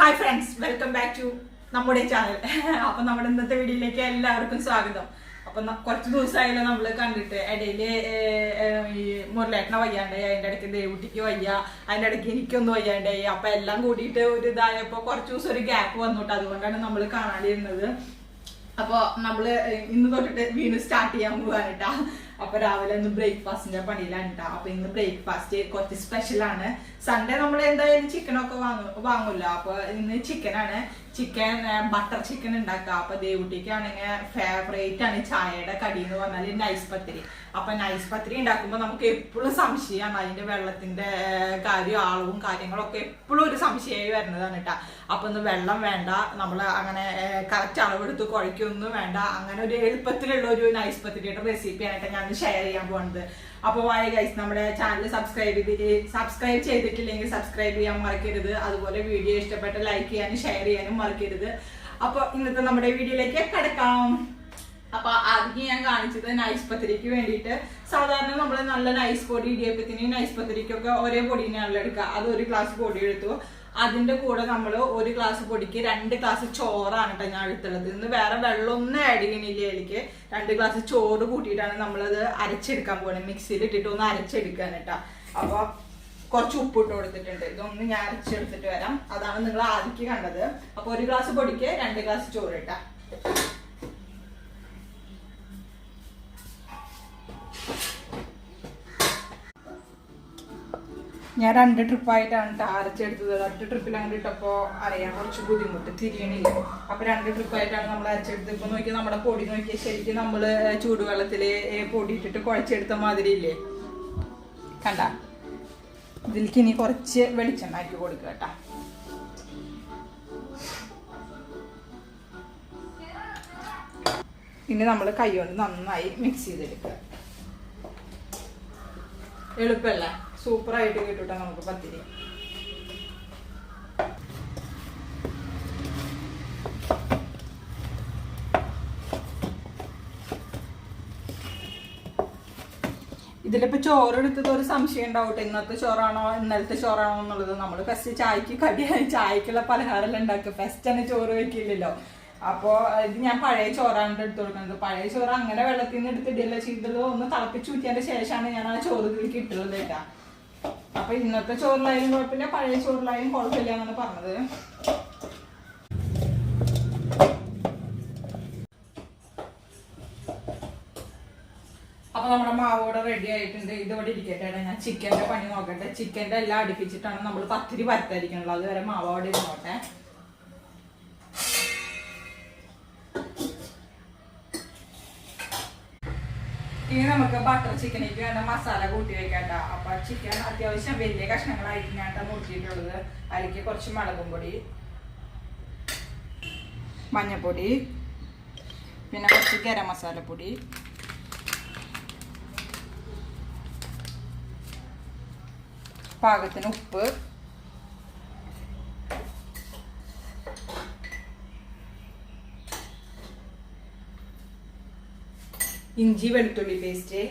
Hi friends welcome back to നമ്മുടെ channel അപ്പം നമ്മുടെ ഇന്നത്തെ വീഡിയോയിലേക്ക് എല്ലാവർക്കും സ്വാഗതം. അപ്പം കുറച്ച് ദിവസമായല്ലോ നമ്മൾ കണ്ടിട്ട്. ഇടയിൽ ഈ മുരളേട്ടനെ വയ്യാണ്ടായി അതിന്റെ ഇടയ്ക്ക് ദേവുട്ടിക്ക് വയ്യ അതിന്റെ ഇടയ്ക്ക് എനിക്കൊന്നും വയ്യാണ്ടായി അപ്പം എല്ലാം കൂടിയിട്ട് ഒരു ഇതായപ്പോൾ കുറച്ച് ദിവസം ഒരു ഗ്യാപ്പ് വന്നിട്ട്. അതുകൊണ്ടാണ് നമ്മൾ കാണാണ്ടിരുന്നത്. അപ്പോൾ നമ്മൾ ഇന്ന് തൊട്ടിട്ട് വീണ്ടും സ്റ്റാർട്ട് ചെയ്യാൻ പോവാനിട്ടാ അപ്പൊ രാവിലെ ഒന്ന് ബ്രേക്ക്ഫാസ്റ്റിന്റെ പണിയിലാണ് കേട്ടോ അപ്പൊ ഇന്ന് ബ്രേക്ക്ഫാസ്റ്റ് കുറച്ച് സ്പെഷ്യൽ ആണ്. സൺഡേ നമ്മൾ എന്തായാലും ചിക്കനൊക്കെ വാങ്ങും വാങ്ങൂല അപ്പൊ ഇന്ന് ചിക്കനാണ് ചിക്കൻ ബട്ടർ ചിക്കൻ ഉണ്ടാക്കുക അപ്പൊ ദേവുട്ടിക്കാണെങ്കിൽ ഫേവറേറ്റ് ആണ് ചായയുടെ കടി എന്ന് പറഞ്ഞാൽ നൈസ് പത്തിരി. അപ്പൊ നൈസ് പത്തിരി ഉണ്ടാക്കുമ്പോ നമുക്ക് എപ്പോഴും സംശയമാണ് അതിന്റെ വെള്ളത്തിന്റെ കാര്യം അളവും കാര്യങ്ങളൊക്കെ എപ്പോഴും ഒരു സംശയമായി വരുന്നതാണ് കേട്ടാ അപ്പൊ ഒന്ന് വെള്ളം വേണ്ട നമ്മൾ അങ്ങനെ കറക്റ്റ് അളവെടുത്ത് കുഴയ്ക്കൊന്നും വേണ്ട. അങ്ങനെ ഒരു എളുപ്പത്തിലുള്ള ഒരു നൈസ് പത്തിരിയുടെ റെസിപ്പിയാണ് ഞാൻ ഷെയർ ചെയ്യാൻ പോകുന്നത് അപ്പോൾ വായ ഗൈസ് നമ്മുടെ ചാനൽ സബ്സ്ക്രൈബ് ചെയ്തിട്ട് സബ്സ്ക്രൈബ് ചെയ്തിട്ടില്ലെങ്കിൽ സബ്സ്ക്രൈബ് ചെയ്യാൻ മറക്കരുത്. അതുപോലെ വീഡിയോ ഇഷ്ടപ്പെട്ട ലൈക്ക് ചെയ്യാനും ഷെയർ ചെയ്യാനും മറക്കരുത്. അപ്പോൾ ഇന്നത്തെ നമ്മുടെ വീഡിയോയിലേക്ക് കിടക്കാം. അപ്പൊ ആദ്യം ഞാൻ കാണിച്ചത് നൈസ് പത്തിരിക്ക് വേണ്ടിയിട്ട്. സാധാരണ നമ്മൾ നല്ല നൈസ് പൊടി ഇടിയപ്പത്തിന് നൈസ് പത്തിരിക്കൊക്കെ ഒരേ പൊടി തന്നെയാണല്ലോ എടുക്കുക അത് ഒരു ഗ്ലാസ് പൊടി എടുത്തു. അതിന്റെ കൂടെ നമ്മൾ ഒരു ഗ്ലാസ് പൊടിക്ക് രണ്ട് ഗ്ലാസ് ചോറാണ് കേട്ടോ ഞാൻ എടുത്തുള്ളത്. ഇന്ന് വേറെ വെള്ളമൊന്നും ആഡ് ചെയ്യണില്ല എനിക്ക് രണ്ട് ഗ്ലാസ് ചോറ് കൂട്ടിയിട്ടാണ് നമ്മളത് അരച്ചെടുക്കാൻ പോകുന്നത് മിക്സിയിൽ ഇട്ടിട്ട് ഒന്ന് അരച്ചെടുക്കാൻ കേട്ടോ അപ്പൊ കുറച്ച് ഉപ്പിട്ട് കൊടുത്തിട്ടുണ്ട്. ഇതൊന്ന് ഞാൻ അരച്ചെടുത്തിട്ട് വരാം. അതാണ് നിങ്ങൾ ആദ്യം കണ്ടത്. അപ്പൊ ഒരു ഗ്ലാസ് പൊടിക്ക് രണ്ട് ഗ്ലാസ് ചോറ് ഇട്ടാ ഞാൻ രണ്ട് ട്രിപ്പായിട്ടാണ് ട്ടോ അരച്ചെടുത്തത് രണ്ട് ട്രിപ്പിൽ അങ്ങനെ ഇട്ടപ്പോൾ അറിയാൻ കുറച്ച് ബുദ്ധിമുട്ട് തിരിയണില്ല. അപ്പൊ രണ്ട് ട്രിപ്പായിട്ടാണ് നമ്മൾ അരച്ചെടുത്തത്. ഇപ്പൊ നോക്കി നമ്മുടെ പൊടി നോക്കിയ ശരിക്കും നമ്മൾ ചൂടുവെള്ളത്തിൽ പൊടി ഇട്ടിട്ട് കുഴച്ചെടുത്ത മാതിരി ഇല്ലേ? കണ്ട? ഇതിലേക്ക് ഇനി കുറച്ച് വെളിച്ചെണ്ണ ആക്കി കൊടുക്കുക കേട്ടാ. ഇനി നമ്മൾ കൈ കൊണ്ട് നന്നായി മിക്സ് ചെയ്തെടുക്കുക എളുപ്പമല്ലേ സൂപ്പറായിട്ട് കിട്ടിട്ടാ നമുക്ക് പത്തിരി. ഇതിലിപ്പോ ചോറ് എടുത്തത് ഒരു സംശയം ഉണ്ടാവട്ടെ? ഇന്നത്തെ ചോറാണോ ഇന്നലത്തെ ചോറാണോ എന്നുള്ളത് നമ്മൾ ഫസ്റ്റ് ചായക്ക് കടി ചായക്കുള്ള പലഹാരമെല്ലാം ഉണ്ടാക്കുക. ഫസ്റ്റ് തന്നെ ചോറ് വെക്കില്ലല്ലോ. അപ്പോ ഇത് ഞാൻ പഴയ ചോറാണ് എടുത്തു കൊടുക്കുന്നത് പഴയ ചോറ് അങ്ങനെ വെള്ളത്തിൽ നിന്ന് എടുത്തിട്ടില്ല ചെയ്തത് ഒന്ന് തിളപ്പിച്ചു ഊറ്റിയതിന്റെ ശേഷമാണ് ഞാൻ ആ ചോറ് ഇതിലേക്ക് ഇട്ടുള്ളത് കേട്ടാ. അപ്പൊ ഇന്നത്തെ ചോറിലായാലും കുഴപ്പമില്ല പഴയ ചോറിലായാലും കുഴപ്പമില്ല എന്നാണ് പറഞ്ഞത്. അപ്പൊ നമ്മുടെ മാവോടെ റെഡി ആയിട്ടുണ്ട്. ഇതോടെ ഇരിക്കട്ടെ ഞാൻ ചിക്കന്റെ പണി നോക്കട്ടെ. ചിക്കന്റെ എല്ലാം അടുപ്പിച്ചിട്ടാണ് നമ്മൾ പത്തിരി പരത്തായിരിക്കണുള്ളത് അതുവരെ മാവോടെ ഇരുന്നോട്ടെ. ഇനി നമുക്ക് ബട്ടർ ചിക്കനിലേക്ക് വേണ്ട മസാല കൂട്ടി വെക്കാട്ട. അപ്പൊ ചിക്കൻ അത്യാവശ്യം വലിയ കഷ്ണങ്ങളായിട്ട് ഞാൻ ട്ടോ മുറിച്ചിട്ടുള്ളത് അതിലേക്ക് കുറച്ച് മുളകും പൊടി മഞ്ഞപ്പൊടി പിന്നെ കുറച്ച് ഗരം മസാലപ്പൊടി പാകത്തിന് ഉപ്പ് ഇഞ്ചി വെളുത്തുള്ളി പേസ്റ്റ്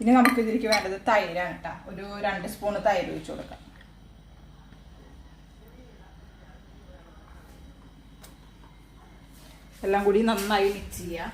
ഇനി നമുക്ക് ഇതിലേക്ക് വേണ്ടത് തൈരാണ് കേട്ടോ. ഒരു രണ്ട് സ്പൂണ് തൈര് ഒഴിച്ചു കൊടുക്കാം. എല്ലാം കൂടി നന്നായി മിക്സ് ചെയ്യാം.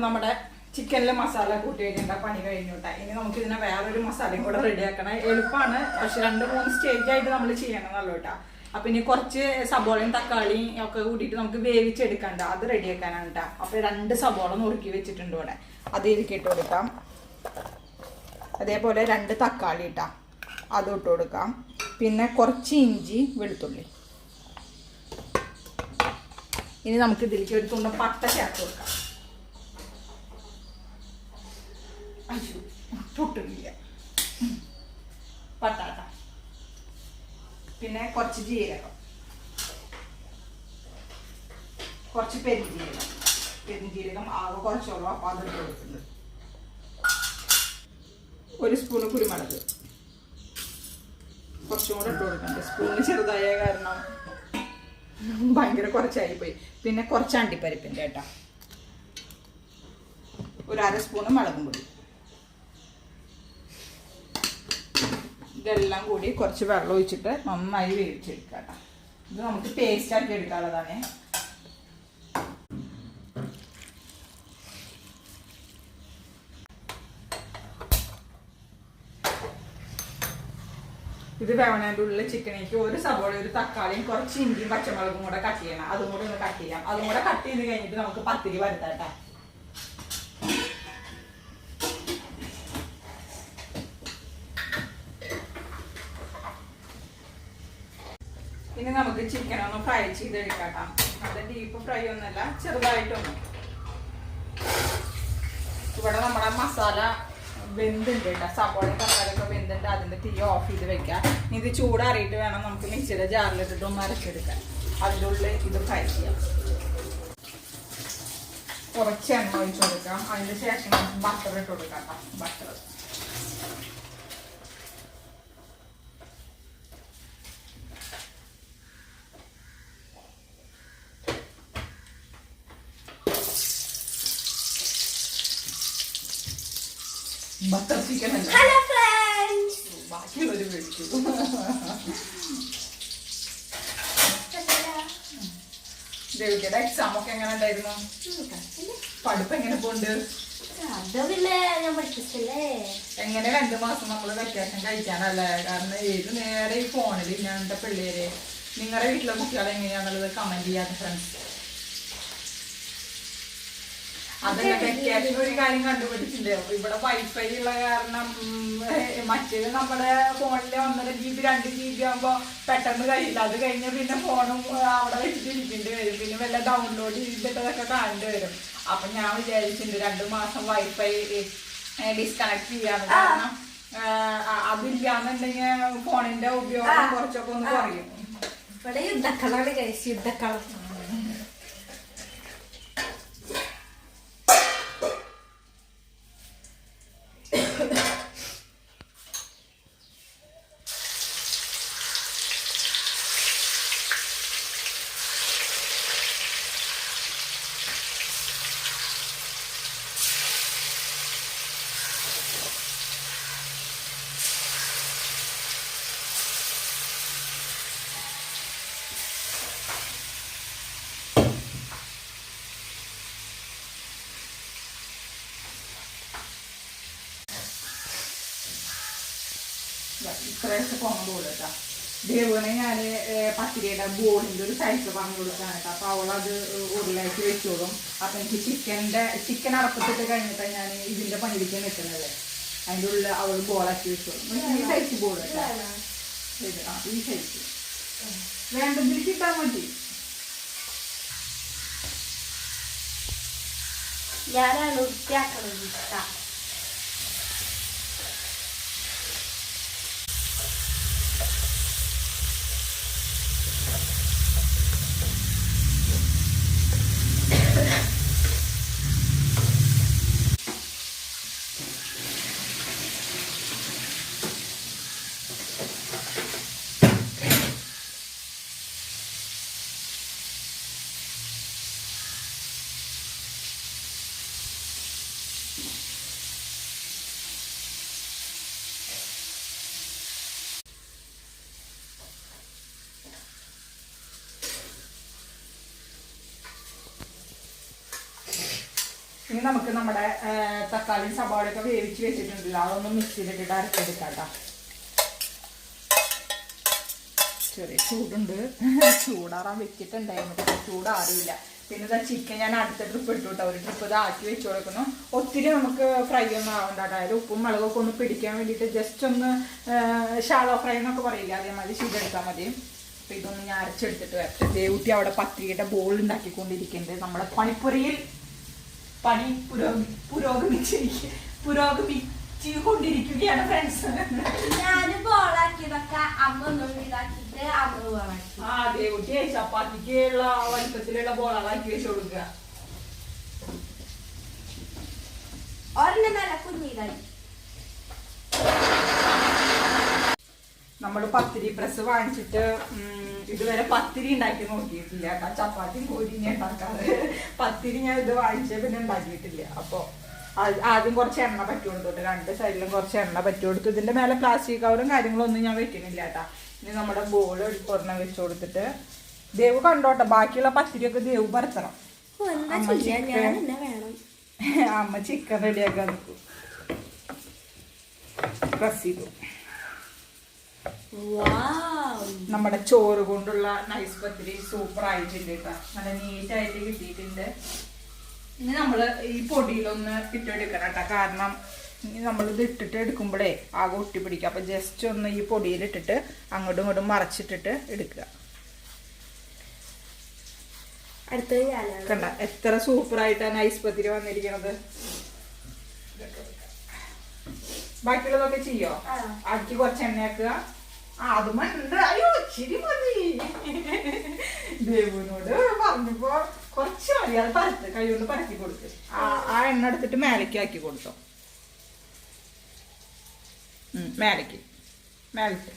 അപ്പൊ നമ്മുടെ ചിക്കനിൽ മസാല കൂട്ടി വെക്കേണ്ട പണി കഴിഞ്ഞോട്ടെ. ഇനി നമുക്ക് ഇതിനെ വേറൊരു മസാലയും കൂടെ റെഡി ആക്കണം എളുപ്പമാണ് പക്ഷെ രണ്ട് മൂന്ന് സ്റ്റേജ് ആയിട്ട് നമ്മൾ ചെയ്യണമെന്നല്ലോ കേട്ടോ അപ്പൊ ഇനി കുറച്ച് സബോളയും തക്കാളിയും ഒക്കെ കൂട്ടിയിട്ട് നമുക്ക് വേവിച്ചെടുക്കണ്ട അത് റെഡി ആക്കാനാണ് കേട്ടോ അപ്പൊ രണ്ട് സബോള നുറുക്കി വെച്ചിട്ടുണ്ട് ഇവിടെ. അത് ഇട്ട് കൊടുക്കാം. അതേപോലെ രണ്ട് തക്കാളി ഇട്ടാ അതും ഇട്ട് കൊടുക്കാം. പിന്നെ കുറച്ച് ഇഞ്ചി വെളുത്തുള്ളി. ഇനി നമുക്ക് ഇതിലേക്ക് ഒരു തുണ്ട പട്ട ചേർത്ത് കൊടുക്കാം. അയ്യോ പട്ടാട്ട. പിന്നെ കുറച്ച് ജീരകം. കുറച്ച് പെരുംജീരകം. പെരുംജീരകം ആകെ കുറച്ചുള്ളൂ അപ്പോൾ അതിട്ട് കൊടുക്കുന്നത്. ഒരു സ്പൂണ് കുരുമുളക്. കുറച്ചും കൂടെ ഇട്ട് കൊടുക്കുന്നുണ്ട് സ്പൂണ് ചെറുതായ കാരണം ഭയങ്കര കുറച്ചായി പോയി. പിന്നെ കുറച്ച് അണ്ടിപ്പരിപ്പിന്റെ കേട്ടോ ഒരു അര സ്പൂണ് മുളകും പൊടി. ഇതെല്ലാം കൂടി കുറച്ച് വെള്ളം ഒഴിച്ചിട്ട് നന്നായി വേവിച്ചെടുക്കുക കേട്ടോ ഇത് നമുക്ക് പേസ്റ്റ് ആക്കി എടുക്കാനുള്ളതാണ്. ഇത് വേവണേന്റെ ഉള്ളിൽ ചിക്കനേക്ക് ഒരു സവോള ഒരു തക്കാളിയും കുറച്ച് ഇഞ്ചിയും പച്ചമുളകും കൂടെ കട്ട് ചെയ്യണം. അതും കൂടെ ഒന്ന് കട്ട് ചെയ്യാം. അതും കൂടെ കട്ട് ചെയ്ത് കഴിഞ്ഞിട്ട് നമുക്ക് പത്തിരി വരുത്താട്ടെ ഇനി നമുക്ക് ചിക്കൻ ഒന്ന് ഫ്രൈ ചെയ്തെടുക്കാം. നല്ല ഡീപ്പ് ഫ്രൈ ഒന്നല്ല ചെറുതായിട്ടൊന്ന്. ഇവിടെ നമ്മുടെ മസാല വെന്തുണ്ട് കേട്ടോ. സപ്പോർട്ട് തക്കാളിയൊക്കെ വെന്തുണ്ട്. അതിന്റെ തീ ഓഫ് ചെയ്ത് വെക്കാം. ഇത് ചൂടാറിയിട്ട് വേണം നമുക്ക് മിക്സിയുടെ ജാറിലിട്ടിട്ട് ഒന്ന് അരച്ചെടുക്കാൻ. അതിന്റെ ഉള്ളിൽ ഇത് ഫ്രൈ ചെയ്യാം. കുറച്ച് എണ്ണ ഒഴിച്ച് കൊടുക്കാം. അതിന് ശേഷം ബട്ടർ ഇട്ട് കൊടുക്കാം ബട്ടർ ചിക്കൻ അല്ല ഹലോ ഫ്രണ്ട്സ് ബാക്കിയുള്ളൊരു മേടിച്ചു ദേവികയുടെ എക്സാം ഒക്കെ എങ്ങനെ ഉണ്ടായിരുന്നു? പഠിപ്പ് എങ്ങനെ പോണ്ട്? അത് പിന്നെ ഞാൻ പഠിപ്പിച്ചല്ലേ? എങ്ങനെ രണ്ടു മാസം നമ്മൾ വെക്കേഷൻ കഴിക്കാനല്ലേ? കാരണം ഏത് നേരെ ഈ ഫോണിൽ ഇങ്ങനത്തെ പിള്ളേര്. നിങ്ങളുടെ വീട്ടിലെ കുട്ടികൾ എങ്ങനെയാന്നുള്ളത് കമന്റ് ചെയ്യാത്ത ഫ്രണ്ട്സ് അതല്ല വെക്കേഷൻ ഒരു കാര്യം കണ്ടുപിടിച്ചിട്ടുണ്ട് ഇവിടെ വൈഫൈ ഉള്ള കാരണം മറ്റേത് നമ്മുടെ ഫോണിലെ ഒന്നര ജി ബി രണ്ട് ജി ബി ആകുമ്പോ പെട്ടെന്ന് കഴിയില്ല. അത് കഴിഞ്ഞ് പിന്നെ ഫോണും അവിടെ വെച്ചിട്ട് ഇരിക്കേണ്ടി വരും. പിന്നെ വല്ല ഡൗൺലോഡ് ചെയ്തിട്ടതൊക്കെ കാണേണ്ടി വരും. അപ്പൊ ഞാൻ വിചാരിച്ചിട്ടുണ്ട് രണ്ടു മാസം വൈഫൈ ഡിസ്കണക്ട് ചെയ്യാന്ന്. കാരണം അതില്ലാന്നുണ്ടെങ്കിൽ ഫോണിന്റെ ഉപയോഗം. കുറച്ചൊക്കെ ഒന്ന് കുറയും. ഇവിടെ യുദ്ധക്കളാണ് കഴിച്ച് യുദ്ധക്കളം. ഇത്രയൊക്കെ കൊമ്പ് കൊടുക്കാം ദേവുവിനെ ഞാൻ പത്തിരിയുടെ ബോളിന്റെ ഒരു സൈസ് പറഞ്ഞു കൊടുക്കാണ് കേട്ടോ. അപ്പോൾ അവളത് ഉരുളാക്കി വെച്ചോളും. അപ്പം എനിക്ക് ചിക്കന്റെ ചിക്കൻ അറപ്പത്തിട്ട് കഴിഞ്ഞിട്ടാണ് ഞാൻ ഇതിന്റെ പണിയിലേക്ക് നിൽക്കുന്നത്. അതിന്റെ ഉള്ളിൽ അവൾ ബോളാക്കി വെച്ചോളും. ഈ സൈസ് ബോൾ ആ ഈ സൈസ് വേണ്ടെങ്കിൽ കിട്ടാൻ മതി ഞാനാണ് വൃത്തിയാക്കണത് ഇനി നമുക്ക് നമ്മുടെ തക്കാളി സവാളയൊക്കെ വേവിച്ച് വെച്ചിട്ടുണ്ടല്ലോ അതൊന്ന് മിക്സിയിലിട്ടിട്ട് അരച്ചെടുക്കാം കേട്ടോ ചെറിയ ചൂടുണ്ട്. ചൂടാറാൻ വെച്ചിട്ടുണ്ടായിരുന്നു ചൂടാറിയില്ല. പിന്നെ ഇതാ ചിക്കൻ ഞാൻ അടുത്ത ട്രിപ്പ് ഇട്ടു കേട്ടോ ഒരു ട്രിപ്പ് ഇത് ആക്കി വെച്ച് കൊടുക്കുന്നു. ഒത്തിരി നമുക്ക് ഫ്രൈ ഒന്നും ആവണ്ട. അതായത് ഉപ്പും മുളകൊക്കെ ഒന്ന് പിടിക്കാൻ വേണ്ടിയിട്ട് ജസ്റ്റ് ഒന്ന് ഷാളോ ഫ്രൈ എന്നൊക്കെ പറയില്ല? അതേമാതിരി ചെയ്തെടുത്താൽ മതി. അപ്പം ഇതൊന്ന് ഞാൻ അരച്ചെടുത്തിട്ട് വരട്ടെ. ദേവുട്ടി അവിടെ പത്തിരിയുടെ ബോൾ ഉണ്ടാക്കിക്കൊണ്ടിരിക്കുന്നുണ്ട്. നമ്മുടെ പണിപ്പുരയിൽ പണി പുരോഗമി പുരോഗമിച്ചിരിക്കുക പുരോഗമിച്ചു കൊണ്ടിരിക്കുകയാണ് ഫ്രണ്ട്സ് ബോളാക്കിയതൊക്കെ അമ്മ ഒന്നും ഇതാക്കിയിട്ട് അമ്മ ബോളാക്കി. ആ കുട്ടിയെ ചപ്പാത്തിക്കുള്ള വലിപ്പത്തിലുള്ള ബോളാക്കി വെച്ച് കൊടുക്കുക. ഒരെണ്ണം നല്ല കുഞ്ഞിതായി നമ്മൾ പത്തിരി പ്രസ് വാങ്ങിച്ചിട്ട് ഇതുവരെ പത്തിരി ഉണ്ടാക്കി നോക്കിയിട്ടില്ല. കേട്ടോ ചപ്പാത്തി കോരി ഉണ്ടാക്കാറ്. പത്തിരി ഞാൻ ഇത് വാങ്ങിച്ച പിന്നെ ഉണ്ടാക്കിയിട്ടില്ല. അപ്പോൾ ആദ്യം കുറച്ച് എണ്ണ പറ്റി കൊടുത്തോട്ട് രണ്ട് സൈഡിലും കുറച്ച് എണ്ണ പറ്റി കൊടുത്തു ഇതിന്റെ മേലെ പ്ലാസ്റ്റിക് കവറും കാര്യങ്ങളും ഒന്നും ഞാൻ വെക്കുന്നില്ല കേട്ടാ ഇനി നമ്മുടെ ബോൾ ഒരെണ്ണം വെച്ച് കൊടുത്തിട്ട് ദേവ് കണ്ടോട്ടെ ബാക്കിയുള്ള പത്തിരിയൊക്കെ ദേവ് പരത്തണം. എന്താ അമ്മ ചിക്കൻ. റെഡിയാക്കാൻ നിൽക്കും. പ്രസ് ചെയ്തു. നമ്മുടെ ചോറ് കൊണ്ടുള്ള നൈസ് പത്തിരി സൂപ്പർ ആയിട്ടുണ്ട് കേട്ടോ നല്ല നീറ്റ് ആയിട്ട് കിട്ടിയിട്ടുണ്ട്. ഇനി നമ്മൾ ഈ പൊടിയിലൊന്ന് ഇട്ടെടുക്കണം കേട്ടോ കാരണം ഇനി നമ്മൾ ഇത് ഇട്ടിട്ട് എടുക്കുമ്പോഴേ ആകെ ഒട്ടി പിടിക്കുക അപ്പൊ ജസ്റ്റ് ഒന്ന് ഈ പൊടിയിലിട്ടിട്ട് അങ്ങോട്ടും ഇങ്ങോട്ടും മറച്ചിട്ടിട്ട് എടുക്കുക. കണ്ട എത്ര സൂപ്പർ ആയിട്ടാണ് നൈസ് പത്തിരി വന്നിരിക്കുന്നത് ബാക്കിയുള്ളതൊക്കെ ചെയ്യോ. ആക്കി കുറച്ച് എണ്ണയാക്കുക ആ അത് മണ്ട് അയ്യോ ഇച്ചിരി മതി. ദേവുവിനോട് പറഞ്ഞപ്പോ കുറച്ച് മതി. അത് പരത്ത് കൈകൊണ്ട് പരത്തി കൊടുത്ത് ആ ആ എണ്ണ എടുത്തിട്ട് മേലേക്ക് ആക്കി കൊടുത്തോ. മേലേക്ക് മേലത്തെ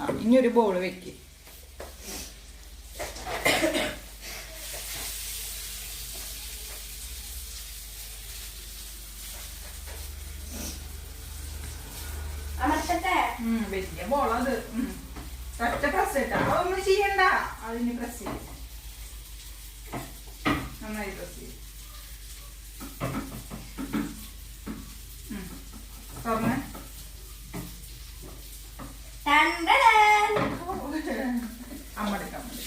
ആ ഇനി ഒരു ബോൾ വെക്ക്. വലിയ ബോളത്. ഒറ്റ പ്രസ് ഇട്ടാ. അതൊന്നും ചെയ്യണ്ട. അതിന് പ്രസ് ചെയ്യും നന്നായി പ്രസ് ചെയ്യും. ഉം. തുറന്ന്. ടണ്ടടൻ. അമ്മടിക്ക് അമ്മടി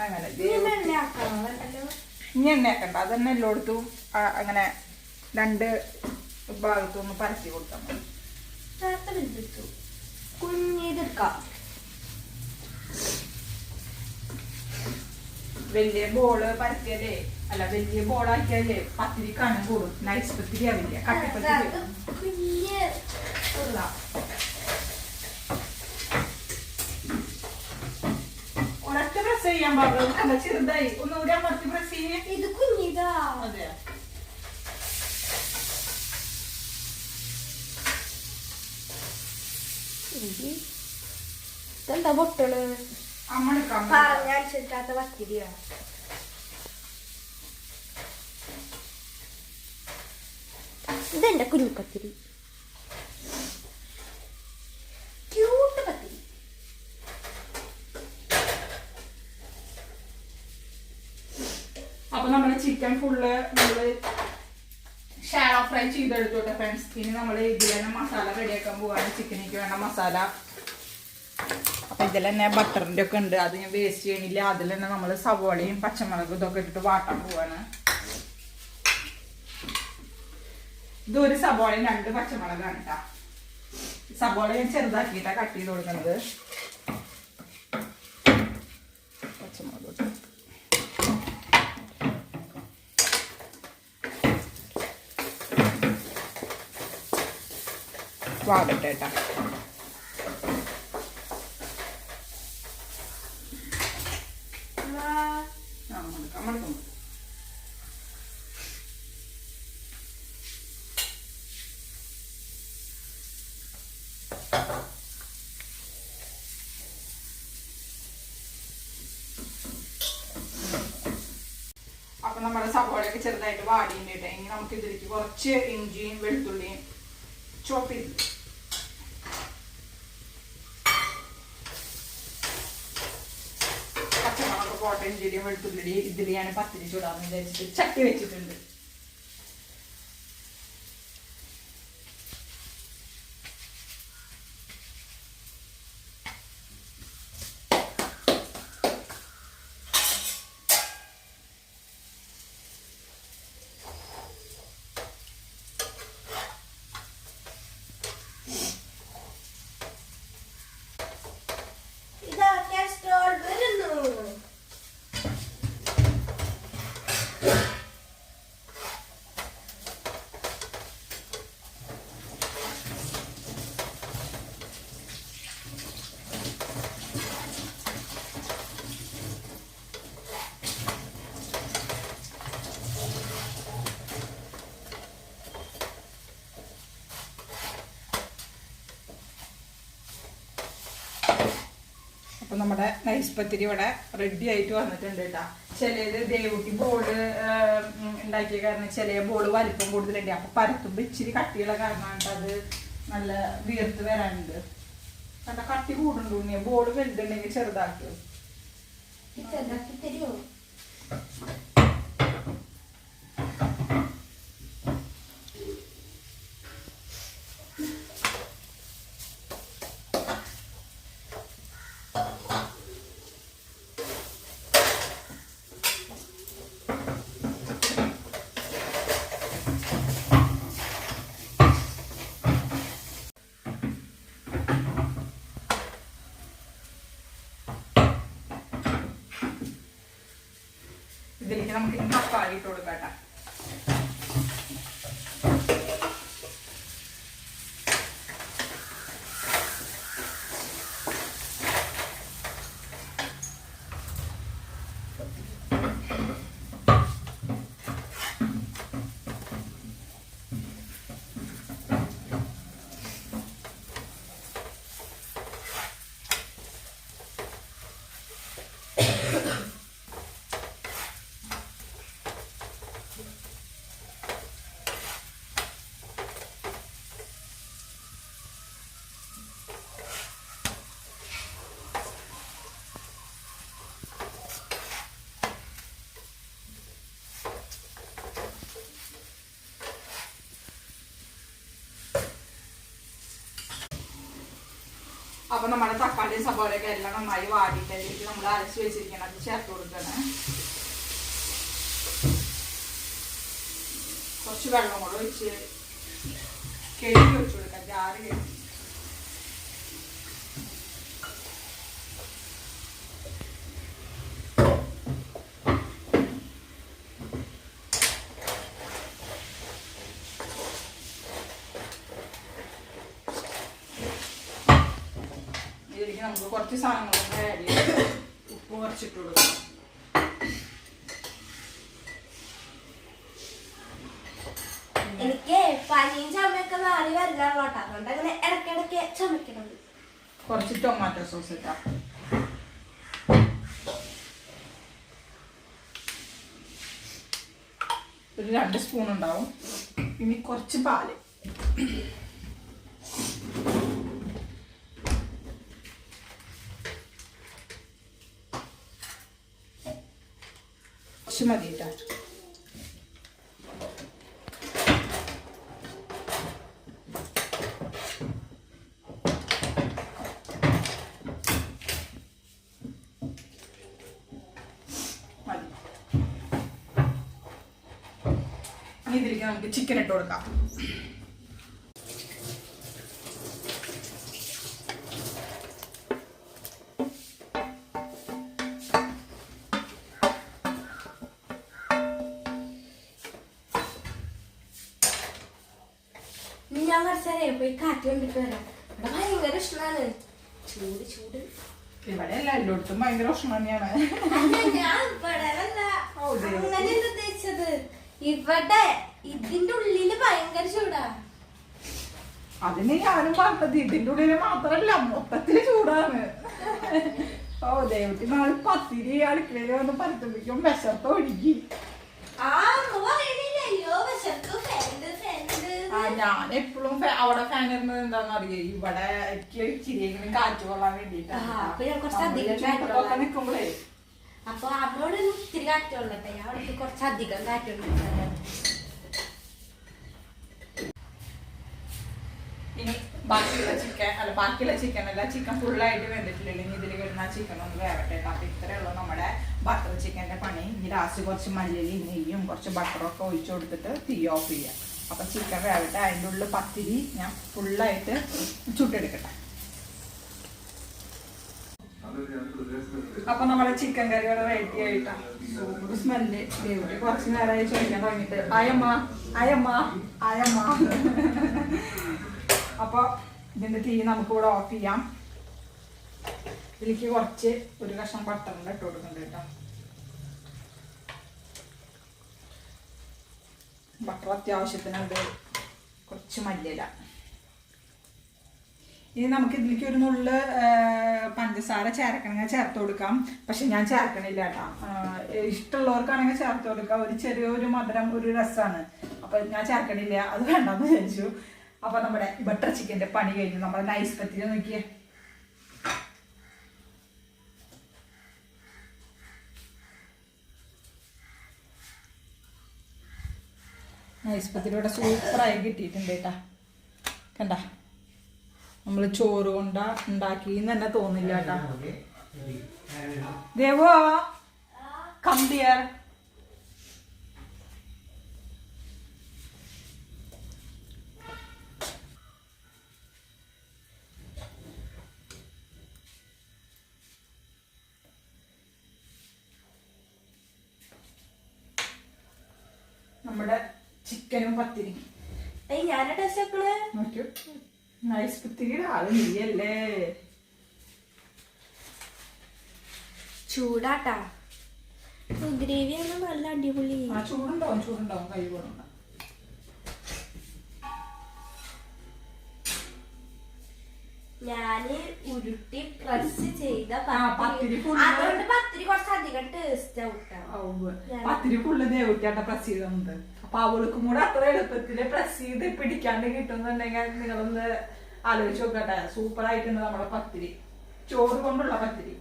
അങ്ങനെ ഇനി എണ്ണയാക്കണ്ട അതന്നെ എല്ലായിടത്തും ആ, അങ്ങനെ രണ്ട് ഭാഗത്തും ഒന്ന് പരത്തി കൊടുത്താൽ മതി. ബന്ധിച്ചു കുഞ്ഞിതെടുക്കാം വലിയ ബോൾ പരത്തിയല്ലേ? അല്ല വലിയ ബോളാക്കിയാലേ പത്തിരി കനം കൂടും. നൈസ് പത്തിരി. ആവില്ല കട്ടിപ്പത്തിരി. ഒരൊറ്റ പ്രസ് ചെയ്യാൻ പാടില്ല ചെറുതായി. ഒന്നുകൂടി അമർത്തി പ്രസ് ചെയ്യേ. ഇത് കുഞ്ഞിതാ. അതെ ഇതെന്താ പൊട്ടണ്? ഞാൻ ചെല്ലാത്ത പറഞ്ഞനുസരിക്കാത്ത പത്തിരിയാ. ഇതെന്റെ കുഞ്ഞു പത്തിരി ക്യൂട്ട് പത്തിരി. അപ്പൊ നമ്മുടെ ചിക്കൻ ഫുള്ള് നമ്മൾ ഷാലോ ഫ്രൈ ചെയ്തെടുത്തോട്ടെ ഫ്രണ്ട്സ് ഇനി നമ്മൾ ഇതിൽ തന്നെ മസാല റെഡിയാക്കാൻ പോവാണ്. ചിക്കനിക്ക് വേണ്ട മസാല അപ്പൊ ഇതിൽ തന്നെ ബട്ടറിന്റെ ഒക്കെ ഉണ്ട്. അത് ഞാൻ വേസ്റ്റ് ചെയ്യണില്ല. അതിൽ തന്നെ നമ്മൾ സവോളയും പച്ചമുളകും ഇതൊക്കെ ഇട്ടിട്ട് വാട്ടാൻ പോവാണ്. ഇത് ഒരു സവോളയും രണ്ട് പച്ചമുളകാണ് കേട്ടാ സവോള ഞാൻ ചെറുതാക്കിയിട്ടാ കട്ട് ചെയ്ത് കൊടുക്കുന്നത്. പച്ചമുളക് ഇട്ടു. വാടട്ടെ കേട്ടോ. അപ്പൊ നമ്മുടെ സവോളയൊക്കെ ചെറുതായിട്ട് വാടിയിട്ട് ഇനി നമുക്ക് ഇതിലേക്ക് കുറച്ച് ഇഞ്ചിയും വെളുത്തുള്ളിയും ചോപ്പ് ചെയ്ത് പച്ചമുളക് പോട്ടെ ഇഞ്ചിയും വെളുത്തുള്ളി ഇതിൽ ഞാൻ പത്തിരി ചൂടാന്ന് വിചാരിച്ചിട്ട് ചട്ടി വെച്ചിട്ടുണ്ട് ഇതാ കാസ്ട്രോൾ വരുന്നു അപ്പൊ നമ്മുടെ നൈസ് പത്തിരി ഇവിടെ റെഡി ആയിട്ട് വന്നിട്ടുണ്ട് കേട്ടാ ചിലത് ദേവുട്ടി ബോൾ ഉണ്ടാക്കിയ കാരണം ചില ബോൾ വലിപ്പം കൂടുതലുണ്ട്. അപ്പൊ പരത്തുമ്പോ ഇച്ചിരി കട്ടിയുള്ള കാരണമാണ് അത് നല്ല വീർത്ത് വരാനുണ്ട്. കണ്ട കട്ടി കൂടുണ്ടോ ബോൾ വലുതുണ്ടെങ്കിൽ ചെറുതാക്കി തരുമോ ഇതിലേക്ക് നമുക്ക് ഇനി ഇട്ട് കൊടുക്കാം അപ്പൊ നമ്മുടെ തക്കാളിയും സബോളയൊക്കെ എല്ലാം നന്നായി വാടിയിട്ട് നമ്മൾ അരച്ച് അത് ചേർത്ത് കൊടുക്കണം. കുറച്ച് വെള്ളം കൂടെ ഒഴിച്ച് കഴുകി വെച്ച് കൊടുക്കാം. ജാറ് കഴുകി ഇതിലേക്ക് കുറച്ച് സാധനങ്ങളൊക്കെ ആഡ് ഉപ്പ് കുറച്ചിട്ട് കൊടുക്കാം. എനിക്ക് പനിയും ചുമയൊക്കെ നാളെ വരുന്നുള്ളൂ കേട്ടോ. അതുകൊണ്ട് അങ്ങനെ ഇടയ്ക്കിടയ്ക്ക് ചുമക്കണത് കുറച്ച് ടൊമാറ്റോ സോസ് ഇട്ടാം. ഒരു രണ്ട് സ്പൂൺ ഉണ്ടാവും. ഇനി കുറച്ച് പാൽ. കുറച്ച് മതി. കേട്ടോ ഇതിലേക്ക് നമുക്ക് ചിക്കൻ ഇട്ട് കൊടുക്കാം. ഞാൻ കുറച്ചേരെ പോയി കാറ്റ് കണ്ടിട്ട് വരാം. ഇവിടെ ഭയങ്കര ഇഷ്ടമാണ് ചൂട് ചൂട്. ഇവിടെ അല്ല എല്ലായിടത്തും ഭയങ്കര ഉഷ്ണം തന്നെയാണ് ഞാൻ ഇവിടെ അല്ല. അങ്ങനെയല്ല ഉദ്ദേശിച്ചത്? ഇവിടെ ഇതിന്റെ ഉള്ളിൽ ഭയങ്കര ചൂടാ. അതിന് ഞാനും പറഞ്ഞത്. ഇതിന്റെ ഉള്ളിൽ മാത്രല്ല മൊത്തത്തിൽ ചൂടാണ്. ഓ ദൈവത്തിന് നാളെ പത്തിരി അടുക്കളയിൽ വന്ന് പരത്തുമ്പോഴേക്കും വിശപ്പ് ഒഴുകി ആ അമ്മ പറയണില്ല അയ്യോ വിശക്ക് ഫാനുണ്ട് ഫാനുണ്ട് ആ ഞാൻ എപ്പോഴും അവിടെ ഫാൻ ഇരുന്നത് എന്താന്ന് അറിയോ? ഇവിടെ എനിക്ക് ഇച്ചിരിയെങ്കിലും കാറ്റ് കൊള്ളാൻ വേണ്ടിട്ടാണ് ആ, അപ്പൊ അവിടെ ഒത്തിരി കാറ്റുള്ളട്ടെ അവിടേക്ക് കുറച്ചധികം കാറ്റുണ്ട് ഇനി ബാക്കിയുള്ള ചിക്കൻ അല്ല ബാക്കിയുള്ള ചിക്കൻ അല്ല ചിക്കൻ ഫുള്ളായിട്ട് വെന്തിട്ടില്ലെങ്കിൽ ഇതിൽ കിടന്ന ചിക്കൻ ഒന്ന് വേവട്ടെ. അപ്പൊ ഇത്രേ ഉള്ളൂ നമ്മുടെ ബട്ടർ ചിക്കന്റെ പണി. ഇനി ലാസ്റ്റ് കുറച്ച് മല്ലിയും നെയ്യും കുറച്ച് ബട്ടറൊക്കെ ഒഴിച്ചു കൊടുത്തിട്ട് തീ ഓഫ് ചെയ്യാം. അപ്പൊ ചിക്കൻ വേവട്ടെ അതിന്റെ ഉള്ളിൽ പത്തിരി ഞാൻ ഫുള്ളായിട്ട് ചുട്ടെടുക്കട്ടെ. അപ്പൊ നമ്മുടെ ചിക്കൻ കറി ഇവിടെ റെഡി ആയിട്ടാ. സൂപ്പർ സ്മെല്ല് ദേവിക്ക് കുറച്ച് നേരമായി ചോദിക്കാൻ തുടങ്ങിയിട്ട്. അയമ്മ അയമ്മ അയമ്മ. അപ്പൊ ഇതിന്റെ തീ നമുക്ക് ഇവിടെ ഓഫ് ചെയ്യാം. ഇതിലേക്ക് കുറച്ച് ഒരു കഷ്ണം പട്ടറിൽ ഇട്ട് കൊടുക്കുന്നുണ്ട് കേട്ടോ. ബട്ടർ അത്യാവശ്യത്തിനുണ്ട് കുറച്ച് മല്ലിയില. ഇനി നമുക്ക് ഇതിലേക്ക് ഒരു നുള്ള് പഞ്ചസാര ചേർക്കണമെങ്കിൽ ചേർത്ത് കൊടുക്കാം. പക്ഷെ ഞാൻ ചേർക്കണില്ല കേട്ടോ. ഇഷ്ടമുള്ളവർക്കാണെങ്കിൽ ചേർത്ത് കൊടുക്കാം. ഒരു ചെറിയൊരു മധുരം ഒരു രസമാണ്. അപ്പൊ ഞാൻ ചേർക്കണില്ല. അത് വേണ്ടെന്ന് വിചാരിച്ചു. അപ്പൊ നമ്മുടെ ബട്ടർ ചിക്കന്റെ പണി കഴിഞ്ഞു. നമ്മുടെ നൈസ് പത്തിരി നോക്കിയേ. നൈസ് പത്തിരി ഇവിടെ സൂപ്പറായി കിട്ടിയിട്ടുണ്ട് കേട്ടാ. കണ്ട? നമ്മൾ ചോറ് കൊണ്ട ഉണ്ടാക്കി തന്നെ തോന്നില്ല കേട്ടാ. ദേവോ കമ്പിയർ ചിക്കനും പത്തിരി ഏയ് ഞാനാ ടേസ്റ്റ് ആക്കണേ നോക്കൂ നൈസ് പത്തിരിയുടെ ആൾ നീയല്ലേ. ചൂടാട്ടാ. ഗ്രേവി നല്ല അടിപൊളി? ആ ചൂടുണ്ടാവും ചൂടുണ്ടാവും. കൈ കൊണ്ടുണ്ടാവും ഞാൻ ഉരുട്ടി പ്രസ് ചെയ്ത പത്തിരി. അതുകൊണ്ട് പത്തിരി കുറച്ച് അധികം ടേസ്റ്റ്. പത്തിരി ഫുള്ള് ദേവിക്കാട്ട പ്രസ് ചെയ്തത് അപ്പൊ അവൾക്കും കൂടെ അത്ര എളുപ്പത്തിൽ പ്രസ് ചെയ്ത് പിടിക്കാണ്ട് കിട്ടുന്നുണ്ടെങ്കിൽ നിങ്ങളൊന്ന് ആലോചിച്ച് നോക്കട്ടെ. സൂപ്പർ ആയിട്ടുണ്ട് നമ്മുടെ പത്തിരി. ചോറ് കൊണ്ടുള്ള പത്തിരി.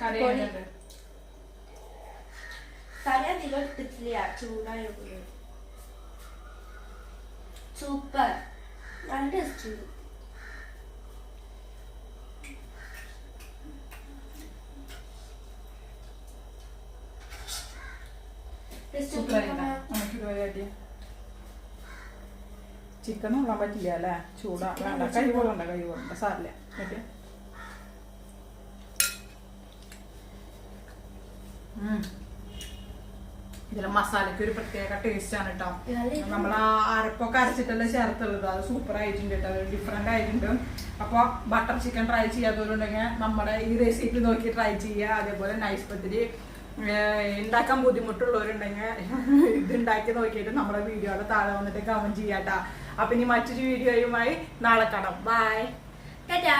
കറി അധികം എടുത്തിട്ടില്ല. ചൂടായിരുന്നു സൂപ്പർ. നല്ല ടേസ്റ്റ് ഉണ്ട്. ചിക്കൻ ഉള്ളാൻ പറ്റില്ല അല്ലേ? ചൂടാ. വേണ്ട. കൈ കൊള്ളണ്ട കൈ കൊള്ളണ്ട സാറില്ല ഓക്കെ. ഇതിലെ മസാലയ്ക്ക് ഒരു പ്രത്യേക ടേസ്റ്റ് ആണ് കേട്ടോ നമ്മൾ ആ അരപ്പൊക്കെ അരച്ചിട്ടല്ലേ ചേർത്തുള്ളത്. അത് സൂപ്പർ ആയിട്ടുണ്ട് കേട്ടോ അത് ഡിഫറെന്റ് ആയിട്ടുണ്ട്. അപ്പോൾ ബട്ടർ ചിക്കൻ ട്രൈ ചെയ്യാത്തവരുണ്ടെങ്കിൽ നമ്മുടെ ഈ റെസിപ്പി നോക്കി ട്രൈ ചെയ്യുക. അതേപോലെ നൈസ് പത്തിരി ഉണ്ടാക്കാൻ ബുദ്ധിമുട്ടുള്ളവരുണ്ടെങ്കിൽ ഇത് ഉണ്ടാക്കി നോക്കിയിട്ട് നമ്മുടെ വീഡിയോയുടെ താഴെ വന്നിട്ട് കമന്റ് ചെയ്യാട്ടാ അപ്പൊ ഇനി മറ്റൊരു വീഡിയോയുമായി നാളെ കാണാം. By Ta-da!